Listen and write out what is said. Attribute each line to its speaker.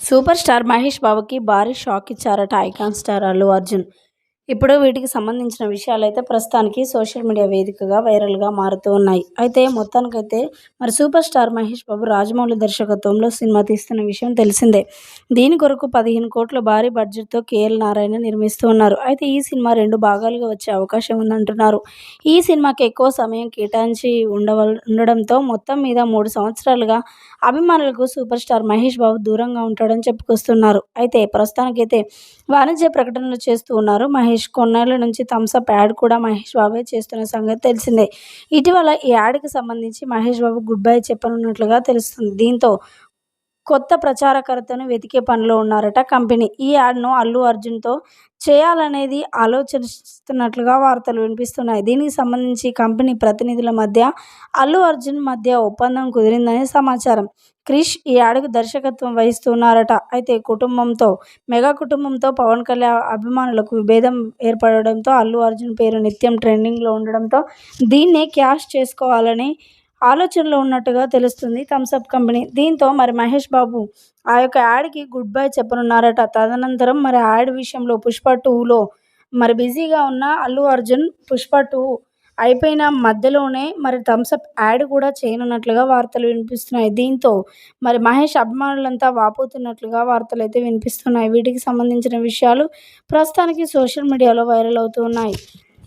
Speaker 1: Super star Mahesh బాబుకి భారీ shock ఇచ్చారట ఐకాన్ స్టార్ అల్లు అర్జున్. ఇప్పుడు వీటికి సంబంధించిన విషయాలైతే ప్రస్తుతానికి సోషల్ మీడియా వేదికగా వైరల్గా మారుతూ ఉన్నాయి. అయితే మొత్తానికైతే మరి సూపర్ స్టార్ మహేష్ బాబు రాజమౌళి దర్శకత్వంలో సినిమా తీస్తున్న విషయం తెలిసిందే. దీని కొరకు పదిహేను కోట్ల భారీ బడ్జెట్తో కేఎల్ నారాయణ నిర్మిస్తూ ఉన్నారు. అయితే ఈ సినిమా రెండు భాగాలుగా వచ్చే అవకాశం ఉందంటున్నారు. ఈ సినిమాకి ఎక్కువ సమయం కేటాయించి ఉండవల్ ఉండడంతో మొత్తం మీద మూడు సంవత్సరాలుగా అభిమానులకు సూపర్ స్టార్ మహేష్ బాబు దూరంగా ఉంటాడని చెప్పుకొస్తున్నారు. అయితే ప్రస్తుతానికైతే వాణిజ్య ప్రకటనలు చేస్తూ ఉన్నారు మహేష్ కొన్నేళ్ళ నుంచి థమ్స్అప్ యాడ్ కూడా మహేష్ బాబే చేస్తున్న సంగతి తెలిసిందే. ఇటీవల ఈ యాడ్కి సంబంధించి మహేష్ బాబు గుడ్ బై చెప్పనున్నట్లుగా తెలుస్తుంది. దీంతో కొత్త ప్రచారకర్తను వెతికే పనిలో ఉన్నారట కంపెనీ. ఈ యాడ్ను అల్లు అర్జున్తో చేయాలనేది ఆలోచిస్తున్నట్లుగా వార్తలు వినిపిస్తున్నాయి. దీనికి సంబంధించి కంపెనీ ప్రతినిధుల మధ్య అల్లు అర్జున్ మధ్య ఒప్పందం కుదిరిందని సమాచారం. క్రిష్ ఈ యాడ్కు దర్శకత్వం వహిస్తున్నారట. అయితే కుటుంబంతో మెగా కుటుంబంతో పవన్ కళ్యాణ్ అభిమానులకు విభేదం ఏర్పడడంతో అల్లు అర్జున్ పేరు నిత్యం ట్రెండింగ్లో ఉండడంతో దీన్నే క్యాష్ చేసుకోవాలని ఆలోచనలో ఉన్నట్టుగా తెలుస్తుంది థమ్స్అప్ కంపెనీ. దీంతో మరి మహేష్ బాబు ఆ యొక్క యాడ్కి గుడ్ బై చెప్పనున్నారట. తదనంతరం మరి యాడ్ విషయంలో పుష్ప టూలో మరి బిజీగా ఉన్న అల్లు అర్జున్ పుష్ప టూ అయిపోయిన మధ్యలోనే మరి థమ్స్అప్ యాడ్ కూడా చేయనున్నట్లుగా వార్తలు వినిపిస్తున్నాయి. దీంతో మరి మహేష్ అభిమానులంతా వాపోతున్నట్లుగా వార్తలు అయితే వినిపిస్తున్నాయి. వీటికి సంబంధించిన విషయాలు ప్రస్తుతానికి సోషల్ మీడియాలో వైరల్ అవుతున్నాయి